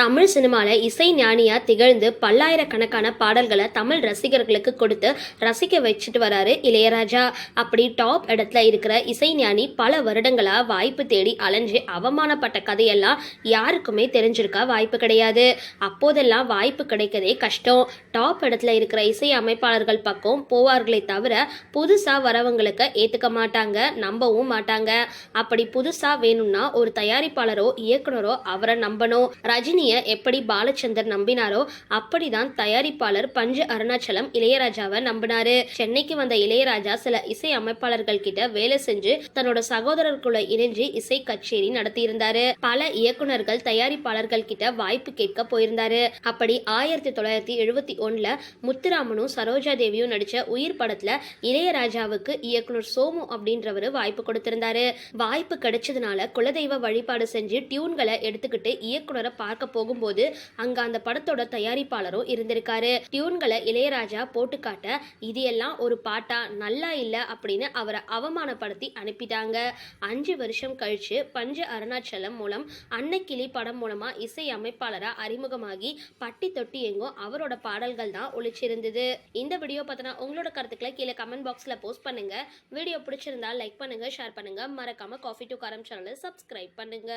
தமிழ் சினிமாவில் இசை ஞானியாக திகழ்ந்து பல்லாயிரக்கணக்கான பாடல்களை தமிழ் ரசிகர்களுக்கு கொடுத்து ரசிக்க வச்சுட்டு வராரு இளையராஜா. அப்படி டாப் இடத்துல இருக்கிற இசை ஞானி பல வருடங்களாக வாய்ப்பு தேடி அலைஞ்சு அவமானப்பட்ட கதையெல்லாம் யாருக்குமே தெரிஞ்சிருக்க வாய்ப்பு கிடையாது. அப்போதெல்லாம் வாய்ப்பு கிடைக்கதே கஷ்டம். டாப் இடத்துல இருக்கிற இசை அமைப்பாளர்கள் பக்கம் போவார்களே தவிர புதுசாக வரவங்களுக்கு ஏற்றுக்க மாட்டாங்க நம்பவும் மாட்டாங்க. அப்படி புதுசாக வேணும்னா ஒரு தயாரிப்பாளரோ இயக்குனரோ அவரை நம்பணும். ரஜினியை எப்படி பாலச்சந்தர் நம்பினாரோ அப்படிதான் தயாரிப்பாளர் பஞ்சு அருணாச்சலம் இளையராஜாவை நம்பினாரு. சென்னைக்கு வந்த இளையராஜா சில இசை அமைப்பாளர்கள் கிட்ட வேலை செஞ்சு தன்னோட சகோதரருக்குள்ள இணைஞ்சு இசை கச்சேரி நடத்தியிருந்தாரு. பல இயக்குனர்கள் தயாரிப்பாளர்கள் கிட்ட வாய்ப்பு கேட்க போயிருந்தாரு. அப்படி ஆயிரத்தி தொள்ளாயிரத்தி எழுபத்தி ஒண்ணுல முத்துராமனும் சரோஜா தேவியும் நடிச்ச உயிர் படத்துல இளையராஜாவுக்கு இயக்குனர் சோமு அப்படின்றவரு வாய்ப்பு கொடுத்திருந்தாரு. வாய்ப்பு கிடைச்சதுனால குலதெய்வ வழிபாடு செஞ்சு டியூன்களை எடுத்துக்கிட்டு இயக்குனரை பார்க்க போகும்போது அங்க அந்த படத்தோட தயாரிப்பாளரும் இருந்திருக்காரு. டியூன்களை இளையராஜா போட்டு காட்ட இது எல்லாம் ஒரு பாட்டா? நல்லா இல்ல அப்படின்னு அவரை அவமானப்படுத்தி அனுப்பிட்டாங்க. அஞ்சு வருஷம் கழிச்சு பஞ்ச அருணாச்சலம் மூலம் அன்னக்கிளி படம் மூலமா இசை அமைப்பாளரா அறிமுகமாகி பட்டி தொட்டி எங்கும் அவரோட பாடல்கள் தான் ஒழிச்சிருந்தது இந்த வீடியோ பார்த்தனா உங்களோட கருத்துக்களை கீழே கமெண்ட் பாக்ஸ்ல போஸ்ட் பண்ணுங்க. வீடியோ பிடிச்சிருந்தா லைக் பண்ணுங்க ஷேர் பண்ணுங்க. மறக்காம காஃபி டு கரம் சேனலை சப்ஸ்கிரைப் பண்ணுங்க.